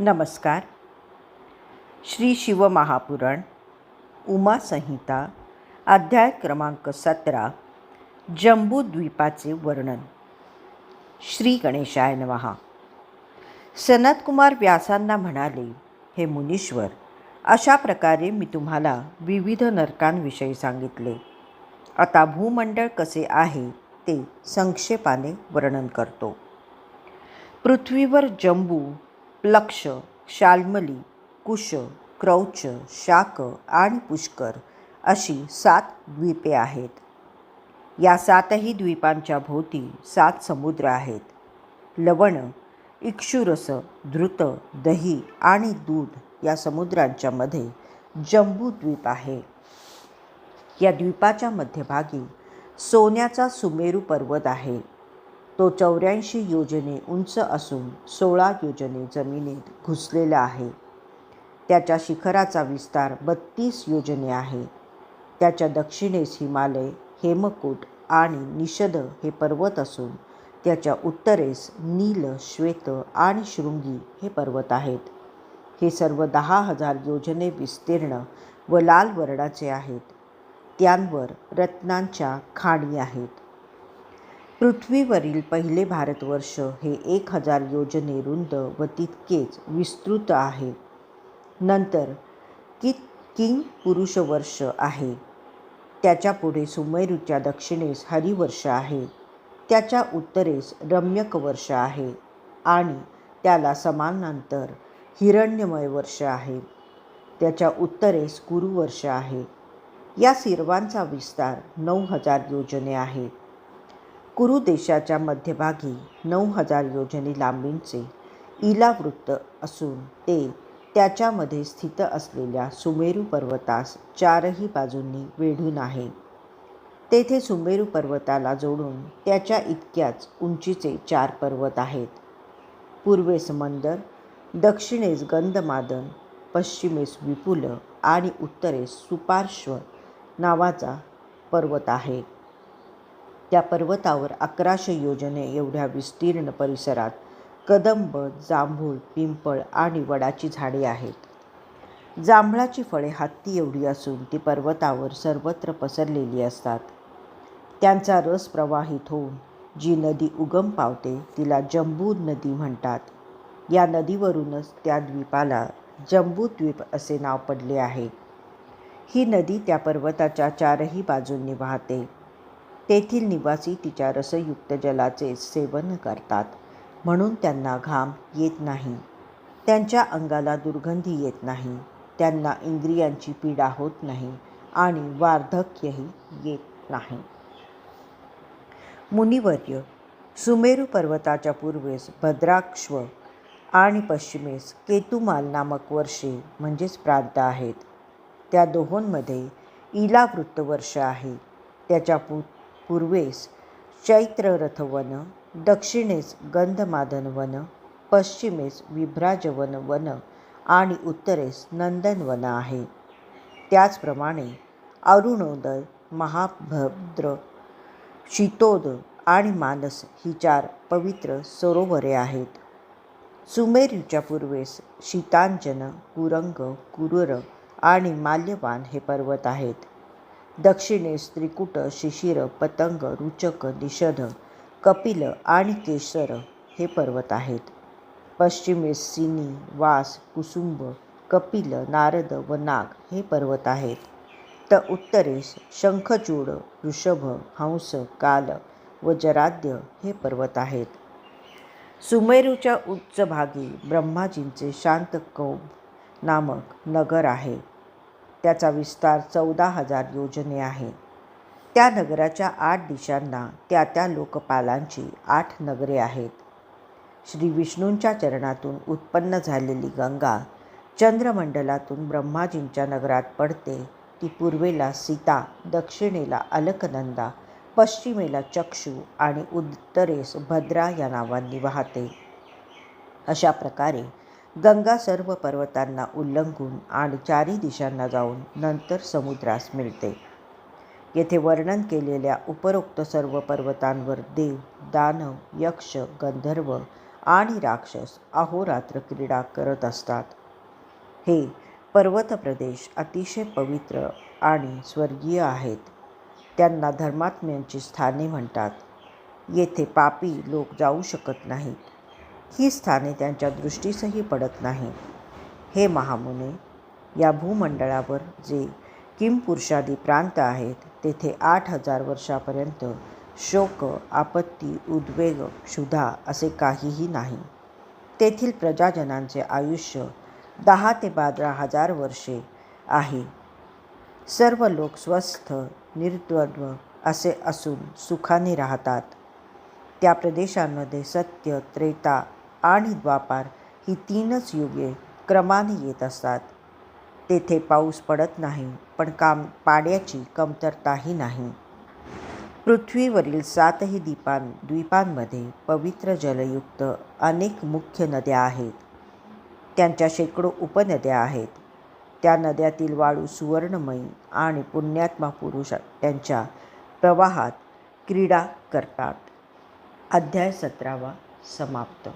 नमस्कार. श्री शिवमहापुराण उमासंहिता अध्याय क्रमांक सतरा जम्बूद्वीपाचे वर्णन. श्री गणेशाय नमहा सनतकुमार व्यासांना म्हणाले हे मुनीश्वर अशा प्रकारे मी तुम्हाला विविध नरकांविषयी सांगितले. आता भूमंडळ कसे आहे ते संक्षेपाने वर्णन करतो. पृथ्वीवर जंबू प्लक्ष शाल्मली कुश क्रौच शाक आणि पुष्कर अशी सात द्वीपे आहेत. या सातही द्वीपांच्या भोवती सात समुद्र आहेत. लवण इक्षुरस धृत दही आणि दूध या समुद्रांच्या मध्ये जंबूद्वीप आहे. या द्वीपाच्या मध्यभागी सोन्याचा सुमेरू पर्वत आहे. तो चौऱ्याऐंशी योजने उंच असून सोळा योजने जमिनीत घुसलेला आहे. त्याच्या शिखराचा विस्तार बत्तीस योजने आहे. त्याच्या दक्षिणेस हिमालय हेमकूट आणि निषद हे पर्वत असून त्याच्या उत्तरेस नील श्वेत आणि शृंगी हे पर्वत आहेत. हे सर्व दहा हजार योजने विस्तीर्ण व लाल वर्णाचे आहेत. त्यांवर रत्नांच्या खाणी आहेत. पृथ्वीवरील पहिले भारतवर्ष हे एक हजार योजने रुंद व तितकेच विस्तृत आहे. नंतर कित किंग पुरुषवर्ष आहे. त्याच्यापुढे सुमेरूच्या दक्षिणेस हरिवर्ष आहे. त्याच्या उत्तरेस रम्यक वर्ष आहे आणि त्याला समानांतर हिरण्यमय वर्ष आहे. त्याच्या उत्तरेस कुरुवर्ष आहे. या सर्वांचा विस्तार नऊ हजार योजने आहे. कुरु देशाच्या मध्यभागी नऊ हजार योजने लांबींचे इलावृत्त असून ते त्याच्यामध्ये स्थित असलेल्या सुमेरू पर्वतास चारही बाजूंनी वेढून आहे. तेथे सुमेरू पर्वताला जोडून त्याच्या इतक्याच उंचीचे चार पर्वत आहेत. पूर्वेस मंदर दक्षिणेस गंधमादन पश्चिमेस विपुल आणि उत्तरेस सुपार्श्व नावाचा पर्वत आहे. त्या पर्वतावर अकराशे योजने एवढ्या विस्तीर्ण परिसरात कदंब जांभूळ पिंपळ आणि वडाची झाडे आहेत. जांभळाची फळे हत्ती एवढी असून ती पर्वतावर सर्वत्र पसरलेली असतात. त्यांचा रस प्रवाहित होऊन जी नदी उगम पावते तिला जंबू नदी म्हणतात. या नदीवरूनच त्या द्वीपाला जंबूद्वीप असे नाव पडले आहे. ही नदी त्या पर्वताच्या चारही बाजूंनी वाहते. तेथील निवासी तिच्या रसयुक्त जलाचे सेवन करतात. म्हणून त्यांना घाम येत नाही. त्यांच्या अंगाला दुर्गंधी येत नाही. त्यांना इंद्रियांची पीडा होत नाही आणि वार्धक्यही येत नाही. मुनिवर्य सुमेरू पर्वताच्या पूर्वेस भद्राक्ष्व आणि पश्चिमेस केतुमाल नामक वर्षे म्हणजेच प्रांत आहेत. त्या दोहोंमध्ये इलावृत्त वर्ष आहे. त्याच्या पुत पूर्वेस चैत्ररथ वन दक्षिणेस गंधमादन वन पश्चिमेस विभ्राजवन वन आणि उत्तरेस नंदनवन आहे. त्याचप्रमाणे अरुणोदय महाभद्र शीतोद आणि मानस ही चार पवित्र सरोवरे आहेत. सुमेरूच्या पूर्वेस शीतांजन कुरंग कुरुर आणि माल्यवान हे पर्वत आहेत. दक्षिणेस त्रिकुट शिशिर पतंग रुचक निषध कपिल आणि केसर हे पर्वत आहेत. पश्चिमेस सिनी वास कुसुंब कपिल नारद व नाग हे पर्वत आहेत. तर उत्तरेस शंखचूड ऋषभ हंस काल व जराद्य हे पर्वत आहेत. सुमेरूच्या उच्च भागी ब्रह्माजींचे शांतकौब नामक नगर आहे. त्याचा विस्तार चौदा हजार योजने आहे. त्या नगराच्या आठ दिशांना त्या त्या लोकपालांची आठ नगरे आहेत. श्री विष्णूंच्या चरणातून उत्पन्न झालेली गंगा चंद्रमंडलातून ब्रह्माजींच्या नगरात पडते. ती पूर्वेला सीता दक्षिणेला अलकनंदा पश्चिमेला चक्षु आणि उत्तरेस भद्रा या नावांनी वाहते. अशा प्रकारे गंगा सर्व पर्वतांना उल्लंघून आणि चारी दिशांना जाऊन नंतर समुद्रास मिळते. येथे वर्णन केलेल्या उपरोक्त सर्व पर्वतांवर देव दानव यक्ष गंधर्व आणि राक्षस अहोरात्र क्रीडा करत असतात. हे पर्वत प्रदेश अतिशय पवित्र आणि स्वर्गीय आहेत. त्यांना धर्मात्म्यांची स्थाने म्हणतात. येथे पापी लोक जाऊ शकत नाहीत. ही स्थाने त्यांच्या दृष्टीसही पडत नाही. हे महामुने या भूमंडळावर जे किमपुरुषादी प्रांत आहेत तेथे आठ हजार वर्षापर्यंत शोक आपत्ती उद्वेग क्षुधा असे काहीही नाही. तेथील प्रजाजनांचे आयुष्य दहा ते बारा हजार वर्षे आहे. सर्व लोक स्वस्थ निर्द्वद्व असे असून सुखाने राहतात. त्या प्रदेशांमध्ये सत्य त्रेता आणि द्वापार ही तीनच युगे क्रमाने येत असतात. तेथे पाऊस पडत नाही पण काम पाण्याची कमतरताही नाही. पृथ्वीवरील सातही दीपां द्वीपांमध्ये पवित्र जलयुक्त अनेक मुख्य नद्या आहेत. त्यांच्या शेकडो उपनद्या आहेत. त्या नद्यातील वाळू सुवर्णमयी आणि पुण्यात्मा पुरुष त्यांच्या प्रवाहात क्रीडा करतात. अध्याय सतरावा समाप्त.